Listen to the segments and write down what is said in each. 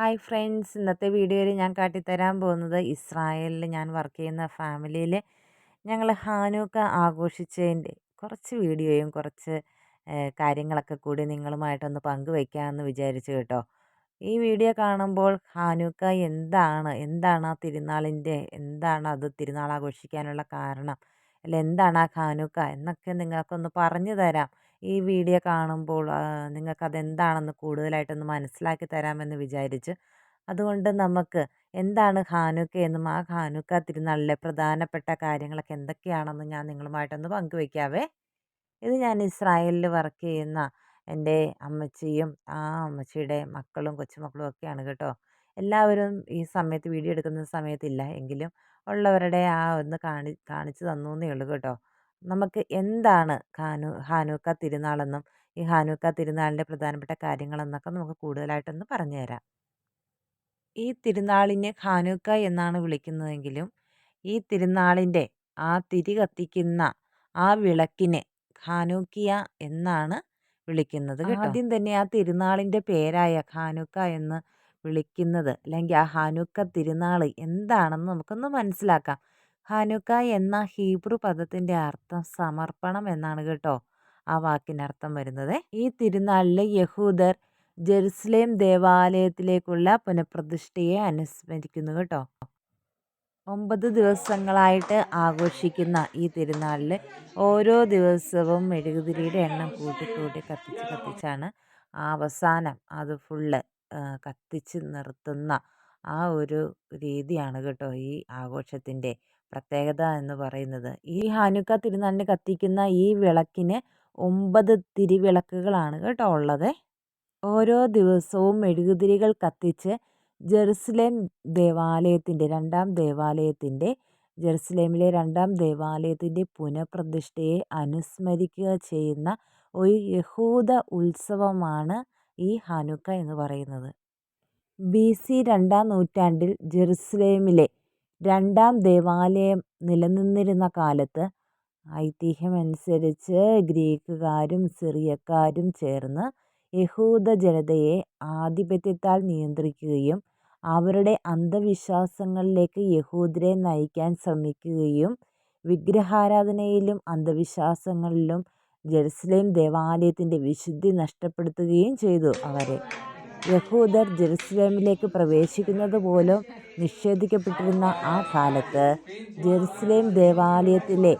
Hi friends. ഇന്നത്തെ വീഡിയോയിൽ ഞാൻ കാട്ടിത്തരാൻ പോകുന്നത് ഇസ്രായേലിൽ ഞാൻ വർക്ക് ചെയ്യുന്ന ഫാമിലിയിൽ ഞങ്ങൾ ഹാനൂക്ക ആഘോഷിച്ചതിന്റെ കുറച്ച് വീഡിയോയും കുറച്ച് കാര്യങ്ങളൊക്കെ കൂടി നിങ്ങളുമായിട്ടൊന്ന് പങ്കുവയ്ക്കാമെന്ന് വിചാരിച്ചു കേട്ടോ. ഈ വീഡിയോ കാണുമ്പോൾ ഹാനൂക്ക എന്താണ് എന്താണ് ആ തിരുനാളിന്റെ എന്താണ് അത് തിരുനാൾ ആഘോഷിക്കാനുള്ള കാരണം? അല്ല എന്താണ് ആ ഹാനൂക്ക? എന്നൊക്കെ നിങ്ങൾക്കൊന്ന് പറഞ്ഞു തരാം. ഈ വീഡിയോ കാണുമ്പോൾ നിങ്ങൾക്ക് അതെന്താണെന്ന് കൂടുതലായിട്ടൊന്ന് മനസ്സിലാക്കി തരാമെന്ന് വിചാരിച്ചു അതുകൊണ്ട് നമുക്ക് എന്താണ് ഹാനുക്ക എന്നും ആ ഹാനുക്ക തിരുനാളിലെ പ്രധാനപ്പെട്ട കാര്യങ്ങളൊക്കെ എന്തൊക്കെയാണെന്ന് ഞാൻ നിങ്ങളുമായിട്ടൊന്ന് പങ്കുവയ്ക്കാവേ ഇത് ഞാൻ ഇസ്രായേലിൽ വർക്ക് ചെയ്യുന്ന എന്റെ അമ്മച്ചിയും ആ അമ്മച്ചിയുടെ മക്കളും കൊച്ചുമക്കളും ഒക്കെയാണ് കേട്ടോ. എല്ലാവരും ഈ സമയത്ത് വീഡിയോ എടുക്കുന്ന സമയത്തില്ല എങ്കിലും ഉള്ളവരുടെ ആ ഒന്ന് കാണി കാണിച്ചു തന്നു എന്നേ ഉള്ളൂ കേട്ടോ. നമുക്ക് എന്താണ് ഹാനു ഹാനൂക്ക തിരുനാളെന്നും ഈ ഹാനുക്ക തിരുനാളിന്റെ പ്രധാനപ്പെട്ട കാര്യങ്ങളെന്നൊക്കെ നമുക്ക് കൂടുതലായിട്ടൊന്ന് പറഞ്ഞു തരാം ഈ തിരുനാളിനെ ഹാനുക്ക എന്നാണ് വിളിക്കുന്നതെങ്കിലും ഈ തിരുനാളിന്റെ ആ തിരി കത്തിക്കുന്ന ആ വിളക്കിനെ ഹാനുക്കിയ എന്നാണ് വിളിക്കുന്നത് ആദ്യം തന്നെ ആ തിരുനാളിന്റെ പേരായ ഹാനുക്ക എന്ന് വിളിക്കുന്നത് അല്ലെങ്കിൽ ആ ഹാനുക്ക തിരുനാൾ എന്താണെന്ന് നമുക്കൊന്ന് മനസ്സിലാക്കാം. ഹാനുക്ക എന്ന ഹീബ്രു പദത്തിന്റെ അർത്ഥം സമർപ്പണം എന്നാണ് കേട്ടോ ആ വാക്കിനർത്ഥം വരുന്നത്. ഈ തിരുനാളിൽ യഹൂദർ ജെറുസലേം ദേവാലയത്തിലേക്കുള്ള പുനഃപ്രതിഷ്ഠയെ അനുസ്മരിക്കുന്നു കേട്ടോ. ഒമ്പത് ദിവസങ്ങളായിട്ട് ആഘോഷിക്കുന്ന ഈ തിരുനാളിൽ ഓരോ ദിവസവും മെഴുകുതിരിയുടെ എണ്ണം കൂട്ടി കൂട്ടി കത്തിച്ച് കത്തിച്ചാണ് അവസാനം അത് ഫുള്ള് കത്തിച്ച് നിർത്തുന്ന ആ ഒരു രീതിയാണ് കേട്ടോ ഈ ആഘോഷത്തിന്റെ പ്രത്യേകത എന്ന് പറയുന്നത്. ഈ ഹാനുക്ക തിരുനാളിന് കത്തിക്കുന്ന ഈ വിളക്കിന് ഒമ്പത് തിരിവിളക്കുകളാണ് കേട്ടോ ഉള്ളത്. ഓരോ ദിവസവും മെഴുകുതിരികൾ കത്തിച്ച് ജെറുസലേം ദേവാലയത്തിന്റെ രണ്ടാം ദേവാലയത്തിന്റെ ജെറുസലേമിലെ രണ്ടാം ദേവാലയത്തിന്റെ പുനഃപ്രതിഷ്ഠയെ അനുസ്മരിക്കുക ചെയ്യുന്ന ഒരു യഹൂദ ഉത്സവമാണ് ഈ ഹാനുക്ക എന്ന് പറയുന്നത്. ബി സി രണ്ടാം നൂറ്റാണ്ടിൽ ജെറുസലേമിലെ രണ്ടാം ദേവാലയം നിലനിന്നിരുന്ന കാലത്ത് ഐതിഹ്യമനുസരിച്ച് ഗ്രീക്കുകാരും സിറിയക്കാരും ചേർന്ന് യഹൂദ ജനതയെ ആധിപത്യത്താൽ നിയന്ത്രിക്കുകയും അവരുടെ അന്ധവിശ്വാസങ്ങളിലേക്ക് യഹൂദരെ നയിക്കാൻ ശ്രമിക്കുകയും വിഗ്രഹാരാധനയിലും അന്ധവിശ്വാസങ്ങളിലും ജെറുസലേം ദേവാലയത്തിന്റെ വിശുദ്ധി നഷ്ടപ്പെടുത്തുകയും ചെയ്തു അവരെ. യഹൂദർ ജെറുസലേമിലേക്ക് പ്രവേശിക്കുന്നത് പോലും നിഷേധിക്കപ്പെട്ടിരുന്ന ആ കാലത്ത് ജെറുസലേം ദേവാലയത്തിലെ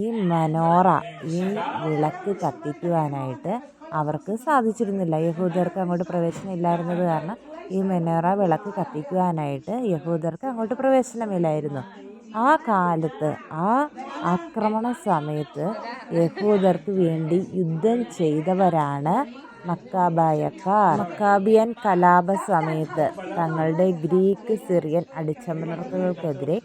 ഈ മനോറ ഈ വിളക്ക് കത്തിക്കുവാനായിട്ട് അവർക്ക് സാധിച്ചിരുന്നില്ല. യഹൂദർക്ക് അങ്ങോട്ട് പ്രവേശനം ഇല്ലായിരുന്നത് കാരണം ഈ മെനോറ വിളക്ക് കത്തിക്കുവാനായിട്ട് യഹൂദർക്ക് അങ്ങോട്ട് പ്രവേശനമില്ലായിരുന്നു. ആ കാലത്ത് ആ ആക്രമണ സമയത്ത് യഹൂദർക്ക് വേണ്ടി യുദ്ധം ചെയ്തവരാണ് മക്കാബായക്കാർ മക്കാബിയൻ കലാപ സമയത്ത് തങ്ങളുടെ ഗ്രീക്ക് സിറിയൻ അടിച്ചമർത്തലുകൾക്കെതിരെ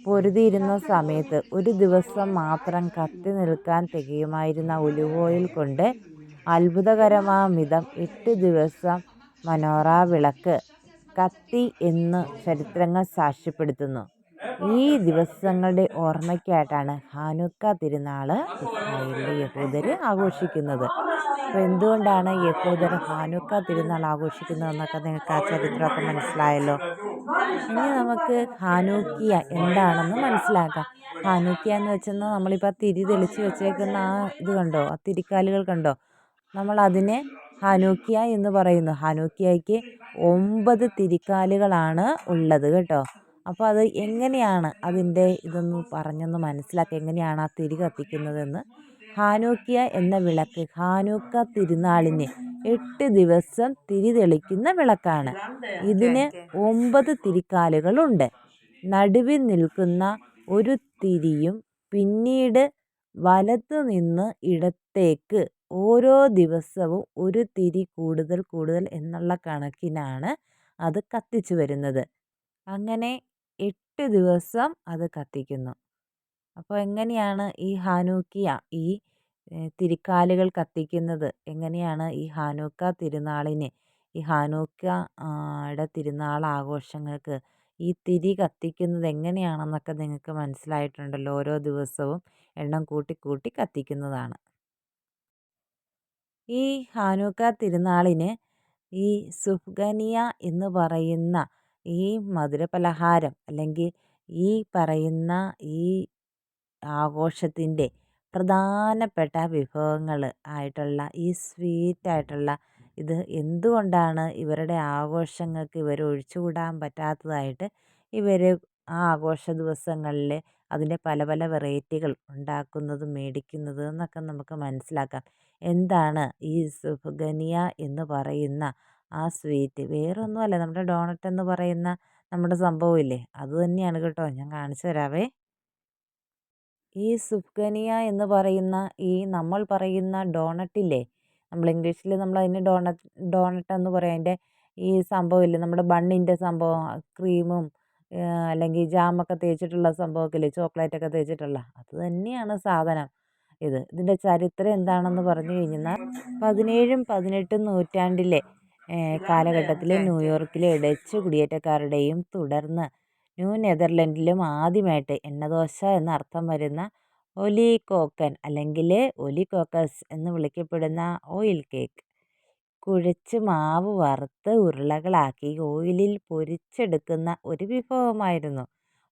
പൊരുതിയിരുന്ന സമയത്ത് ഒരു ദിവസം മാത്രം കത്തി നിൽക്കാൻ തികയുമായിരുന്ന ഒലിവ് കൊണ്ട് അത്ഭുതകരമായ മിതം എട്ട് ദിവസം മനോറ വിളക്ക് കത്തി എന്ന് ചരിത്രങ്ങൾ സാക്ഷ്യപ്പെടുത്തുന്നു. ഈ ദിവസങ്ങളുടെ ഓർമ്മയ്ക്കായിട്ടാണ് ഹാനുക്ക തിരുനാൾ ഇസ്രായേലിലെ യഹൂദർ ആഘോഷിക്കുന്നത്. അപ്പോൾ എന്തുകൊണ്ടാണ് യഹൂദർ ഹാനുക്ക തിരുനാൾ ആഘോഷിക്കുന്നതെന്നൊക്കെ നിങ്ങൾക്ക് ആ ചരിത്രമൊക്കെ മനസ്സിലായല്ലോ? ഇനി നമുക്ക് ഹാനൂക്കിയ എന്താണെന്ന് മനസ്സിലാക്കാം. ഹാനൂക്കിയ എന്ന് വെച്ചാൽ നമ്മളിപ്പോൾ തിരി തെളിച്ച് വെച്ചേക്കുന്ന ആ ഇത് കണ്ടോ? ആ തിരിക്കാലുകൾ കണ്ടോ? നമ്മൾ അതിനെ ഹാനൂക്കിയ എന്ന് പറയുന്നു. ഹാനൂക്കിയയ്ക്ക് ഒമ്പത് തിരിക്കാലുകളാണ് ഉള്ളത് കേട്ടോ. അപ്പോൾ അത് എങ്ങനെയാണ് അതിന്റെ ഇതൊന്ന് പറഞ്ഞൊന്ന് മനസ്സിലാക്കി എങ്ങനെയാണ് ആ തിരി കത്തിക്കുന്നതെന്ന് ഹാനൂക്കിയ എന്ന വിളക്ക് ഹാനൂക്ക തിരുനാളിന് എട്ട് ദിവസം തിരി തെളിക്കുന്ന വിളക്കാണ്. ഇതിന് ഒമ്പത് തിരിക്കാലുകളുണ്ട്. നടുവിൽ നിൽക്കുന്ന ഒരു തിരിയും പിന്നീട് വലത്തു നിന്ന് ഇടത്തേക്ക് ഓരോ ദിവസവും ഒരു തിരി കൂടുതൽ കൂടുതൽ എന്നുള്ള കണക്കിനാണ് അത് കത്തിച്ചു വരുന്നത്. അങ്ങനെ എട്ട് ദിവസം അത് കത്തിക്കുന്നു. അപ്പോൾ എങ്ങനെയാണ് ഈ ഹാനൂക്കിയ ഈ തിരിക്കാലുകൾ കത്തിക്കുന്നത്? എങ്ങനെയാണ് ഈ ഹാനൂക്ക തിരുനാളിന് ഈ ഹാനൂക്ക യുടെ തിരുനാൾ ആഘോഷങ്ങൾക്ക് ഈ തിരി കത്തിക്കുന്നത് എങ്ങനെയാണെന്നൊക്കെ നിങ്ങൾക്ക് മനസ്സിലായിട്ടുണ്ടല്ലോ? ഓരോ ദിവസവും എണ്ണം കൂട്ടി കൂട്ടി കത്തിക്കുന്നതാണ്. ഈ ഹാനൂക്ക തിരുനാളിന് ഈ സുഫ്ഗനിയ എന്ന് പറയുന്ന ഈ മധുരപലഹാരം അല്ലെങ്കിൽ ഈ പറയുന്ന ഈ ആഘോഷത്തിന്റെ പ്രധാനപ്പെട്ട വിഭവങ്ങൾ ആയിട്ടുള്ള ഈ സ്വീറ്റായിട്ടുള്ള ഇത് എന്തുകൊണ്ടാണ് ഇവരുടെ ആഘോഷങ്ങൾക്ക് ഇവർ ഒഴിച്ചുകൂടാൻ പറ്റാത്തതായിട്ട് ഇവർ ആ ആഘോഷ ദിവസങ്ങളിൽ അതിന്റെ പല പല വെറൈറ്റികൾ ഉണ്ടാക്കുന്നതും മേടിക്കുന്നതും എന്നൊക്കെ നമുക്ക് മനസ്സിലാക്കാം. എന്താണ് ഈ സുഫഗനിയ എന്ന് പറയുന്ന ആ സ്വീറ്റ്. വേറെ ഒന്നുമല്ല നമ്മുടെ ഡോണറ്റ് എന്ന് പറയുന്ന നമ്മുടെ സംഭവമില്ലേ? അത് തന്നെയാണ് കേട്ടോ. ഞാൻ കാണിച്ചു തരാവേ. ഈ സുഫ്ഗനിയ എന്ന് പറയുന്ന ഈ നമ്മൾ പറയുന്ന ഡോണറ്റില്ലേ? നമ്മൾ ഇംഗ്ലീഷിൽ നമ്മൾ അതിന് ഡോണറ്റ് ഡോണറ്റ് എന്ന് പറയും. അതിന്റെ ഈ സംഭവമില്ലേ? നമ്മുടെ ബണ്ണിന്റെ സംഭവം ക്രീമും അല്ലെങ്കിൽ ജാമൊക്കെ തേച്ചിട്ടുള്ള സംഭവമൊക്കെ ഇല്ലേ ചോക്ലേറ്റൊക്കെ തേച്ചിട്ടുള്ള. അത് തന്നെയാണ് സാധനം ഇത്. ഇതിന്റെ ചരിത്രം എന്താണെന്ന് പറഞ്ഞു കഴിഞ്ഞാൽ പതിനേഴും പതിനെട്ടും നൂറ്റാണ്ടിലെ കാലഘട്ടത്തിലെ ന്യൂയോർക്കിലെ ഡച്ച് കുടിയേറ്റക്കാരുടെയും തുടർന്ന് ന്യൂ നെതർലൻഡിലും ആദ്യമായിട്ട് എണ്ണദോശ എന്ന അർത്ഥം വരുന്ന ഒലികോക്കൻ അല്ലെങ്കിൽ ഒലികോക്കസ് എന്ന് വിളിക്കപ്പെടുന്ന ഓയിൽ കേക്ക്. കുഴച്ച് മാവ് വറുത്ത് ഉരുളകളാക്കി ഓയിലിൽ പൊരിച്ചെടുക്കുന്ന ഒരു വിഭവമായിരുന്നു.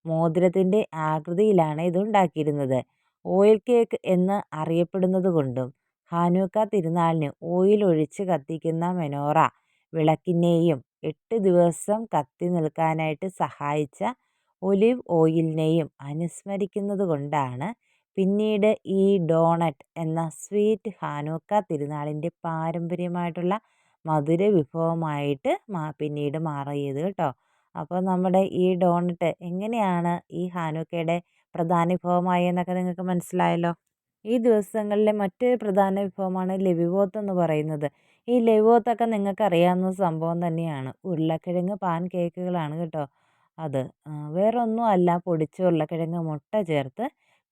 മോതിരത്തിന്റെ ആകൃതിയിലാണ് ഇതുണ്ടാക്കിയിരുന്നത്. ഓയിൽ കേക്ക് എന്ന് അറിയപ്പെടുന്നത് കൊണ്ടും ഹാനൂക്ക തിരുനാളിന് ഓയിൽ ഒഴിച്ച് കത്തിക്കുന്ന മെനോറ വിളക്കിനെയും എട്ട് ദിവസം കത്തി നിൽക്കാനായിട്ട് സഹായിച്ച ഒലിവ് ഓയിലിനെയും അനുസ്മരിക്കുന്നത് കൊണ്ടാണ് പിന്നീട് ഈ ഡോണറ്റ് എന്ന സ്വീറ്റ് ഹാനൂക്ക തിരുനാളിന്റെ പാരമ്പര്യമായിട്ടുള്ള മധുര വിഭവമായിട്ട് മാ പിന്നീട് മാറിയത് കേട്ടോ. അപ്പോൾ നമ്മുടെ ഈ ഡോണറ്റ് എങ്ങനെയാണ് ഈ ഹാനൂക്കയുടെ പ്രധാന വിഭവമായി എന്നൊക്കെ നിങ്ങൾക്ക് മനസ്സിലായല്ലോ? ഈ ദിവസങ്ങളിലെ മറ്റൊരു പ്രധാന വിഭവമാണ് ലവിവോത്ത് എന്ന് പറയുന്നത്. ഈ ലവിവോത്തൊക്കെ നിങ്ങൾക്ക് അറിയാവുന്ന സംഭവം തന്നെയാണ്. ഉരുളക്കിഴങ്ങ് പാൻ കേക്കുകളാണ് കേട്ടോ അത്. വേറെ ഒന്നും അല്ല പൊടിച്ച ഉരുളക്കിഴങ്ങ് മുട്ട ചേർത്ത്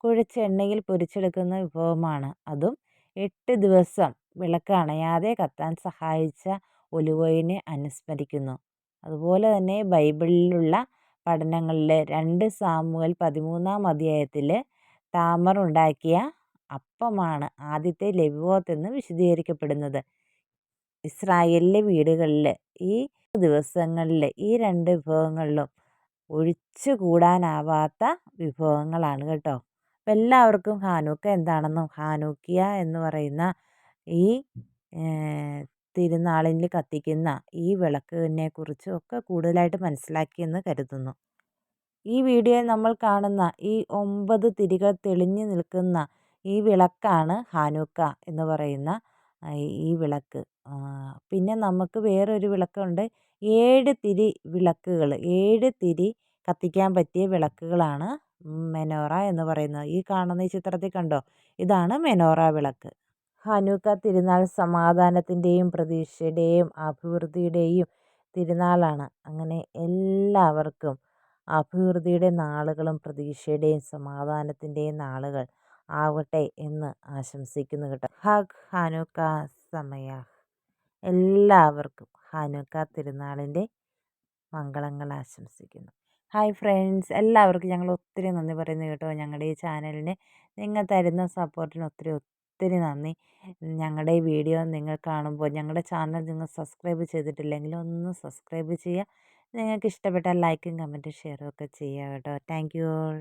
കുഴച്ച് എണ്ണയിൽ പൊരിച്ചെടുക്കുന്ന വിഭവമാണ്. അതും എട്ട് ദിവസം വിളക്ക് അണയാതെ കത്താൻ സഹായിച്ച ഒലിവോയിനെ അനുസ്മരിക്കുന്നു. അതുപോലെ തന്നെ ബൈബിളിലുള്ള പഠനങ്ങളിൽ രണ്ട് സാമുവൽ പതിമൂന്നാം അധ്യായത്തിൽ താമർ ഉണ്ടാക്കിയ അപ്പമാണ് ആദ്യത്തെ ലെവിവോത്ത് എന്ന് വിശദീകരിക്കപ്പെടുന്നത്. ഇസ്രായേലിലെ വീടുകളിൽ ഈ ദിവസങ്ങളിൽ ഈ രണ്ട് വിഭവങ്ങളിലും ഒഴിച്ചു കൂടാനാവാത്ത വിഭവങ്ങളാണ് കേട്ടോ. അപ്പം എല്ലാവർക്കും ഹാനൂക്ക എന്താണെന്നും ഹാനൂക്കിയ എന്ന് പറയുന്ന ഈ തിരുനാളിൽ കത്തിക്കുന്ന ഈ വിളക്കിനെ കുറിച്ചും ഒക്കെ കൂടുതലായിട്ട് മനസ്സിലാക്കിയെന്ന് കരുതുന്നു. ഈ വീഡിയോയിൽ നമ്മൾ കാണുന്ന ഈ ഒമ്പത് തിരികൾ തെളിഞ്ഞു നിൽക്കുന്ന ഈ വിളക്കാണ് ഹാനൂക്ക എന്ന് പറയുന്ന ഈ വിളക്ക്. പിന്നെ നമുക്ക് വേറൊരു വിളക്കുണ്ട്. ഏഴ് തിരി വിളക്കുകൾ ഏഴ് തിരി കത്തിക്കാൻ പറ്റിയ വിളക്കുകളാണ് മെനോറ എന്ന് പറയുന്നത്. ഈ കാണുന്ന ഈ ചിത്രത്തിൽ കണ്ടോ? ഇതാണ് മെനോറ വിളക്ക്. ഹനൂക്ക തിരുനാൾ സമാധാനത്തിന്റെയും പ്രതീക്ഷയുടെയും അഭിവൃദ്ധിയുടെയും തിരുനാളാണ്. അങ്ങനെ എല്ലാവർക്കും അഭിവൃദ്ധിയുടെ നാളുകളും പ്രതീക്ഷയുടെയും സമാധാനത്തിന്റെയും നാളുകൾ. ആവട്ടെ എന്ന് ആശംസിക്കുന്നു കേട്ടോ. ഹഗ് ഹാനുക്ക സമയ. എല്ലാവർക്കും ഹാനുക്ക തിരുനാളിന്റെ മംഗളങ്ങൾ ആശംസിക്കുന്നു. ഹായ് ഫ്രണ്ട്സ് എല്ലാവർക്കും ഞങ്ങൾ ഒത്തിരി നന്ദി പറയുന്നു കേട്ടോ. ഞങ്ങളുടെ ഈ ചാനലിന് നിങ്ങൾ തരുന്ന സപ്പോർട്ടിന് ഒത്തിരി ഒത്തിരി നന്ദി. ഞങ്ങളുടെ ഈ വീഡിയോ നിങ്ങൾ കാണുമ്പോൾ ഞങ്ങളുടെ ചാനൽ നിങ്ങൾ സബ്സ്ക്രൈബ് ചെയ്തിട്ടില്ലെങ്കിൽ ഒന്ന് സബ്സ്ക്രൈബ് ചെയ്യുക. നിങ്ങൾക്ക് ഇഷ്ടപ്പെട്ട ലൈക്കും കമന്റും ഷെയറും ഒക്കെ ചെയ്യുക കേട്ടോ. Thank you all